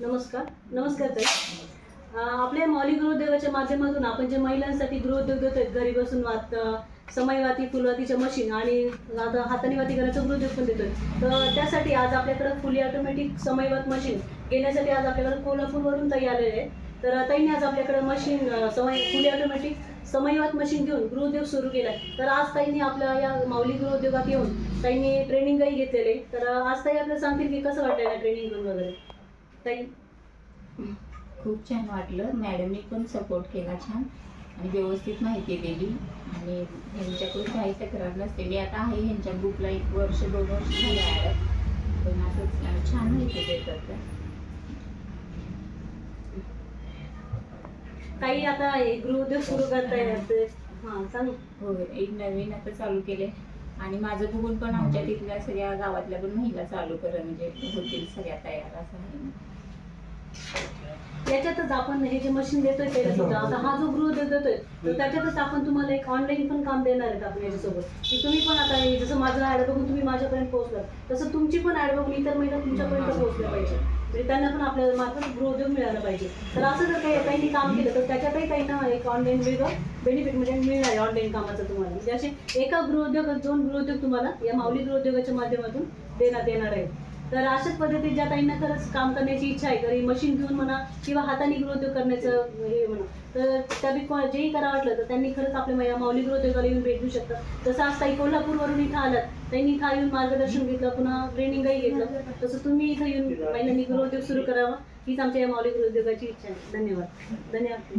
नमस्कार. नमस्कार ताई. आपल्या मौलिक गृहोद्योगाच्या माध्यमातून आपण जे महिलांसाठी गृहोद्योग देतोय घरी बसून वात समयवाती फुलवातीच्या मशीन आणि आता हाताने वाती करायचं गृहोद्योग पण देतोय. तर त्यासाठी आज आपल्याकडं फुली ऑटोमॅटिक समयवात मशीन घेण्यासाठी आज आपल्याकडे कोल्हापूरवरून ताई आलेले आहे तर ताईने आज आपल्याकडे मशीन समय फुली ऑटोमॅटिक समयवात मशीन घेऊन गृहोद्योग सुरू केलाय. तर आज ताईंनी आपल्या या माऊली गृहोद्योगात येऊन ताईंनी ट्रेनिंगही घेतलेले तर आज ताई आपल्याला सांगतील की कसं वाटलं ट्रेनिंग घेऊन वगैरे? ताई खूप छान वाटलं. मॅडमनी पण सपोर्ट केला छान. आणि व्यवस्थित माहिती दिली. आणि ह्यांच्याकडून काही तक्रार नसते. मी आता आहे ह्यांच्या ग्रुपला एक वर्ष दोन वर्ष झाले पण असंच छान माहिती देतात. काही आता गृहोद्योग सुरू करतायत हां सांग हो एक नवीन आता चालू केले आणि माझं बघून पण आमच्या तिथल्या सगळ्या गावातल्या पण महिला चालू कर म्हणजे होतील सगळ्या तयार असं आहे. ना. याच्यातच आपण हे जे मशीन देतोय त्याला सुद्धा आता हा जो गृहोद्योग देतोय तर त्याच्यातच आपण तुम्हाला एक ऑनलाईन पण काम देणार आहेत आपण याच्यासोबत. की तुम्ही पण आता हे जसं माझं ऍड बघून तुम्ही माझ्यापर्यंत पोहोचलात तसं तुमची पण ऍड बघून इतर महिला तुमच्यापर्यंत पोहोचल्या पाहिजे. म्हणजे त्यांना पण आपल्या मार्फत गृहोद्योग मिळाला पाहिजे. तर असं जर काही काही काम केलं तर त्याच्यातही काही ना एक ऑनलाईन वेगळं बेनिफिट म्हणजे मिळणार आहे ऑनलाईन कामाचं तुम्हाला. म्हणजे असे एका गृहउद्योग दोन गृहउद्योग तुम्हाला या माऊली गृहउद्योगाच्या माध्यमातून देण्यात येणार आहे तर अशाच पद्धतीत ज्या ताईंना खरंच काम करण्याची इच्छा आहे तरी मशीन घेऊन म्हणा किंवा हाताने गृहउद्योग करण्याचं हे म्हणा तर त्या जेही करा वाटलं तर त्यांनी खरंच आपल्या या माऊली गृहउद्योगाला येऊन भेट देऊ शकतात. जसं आज ताई कोल्हापूरवरून इथं आलात त्यांनी इथं येऊन मार्गदर्शन घेतलं पुन्हा ट्रेनिंगही घेतलं. तसं तुम्ही इथं येऊन महिलांनी गृहउद्योग सुरू करावा हीच आमच्या या माऊली गृहउद्योगाची इच्छा आहे. धन्यवाद. धन्यवाद.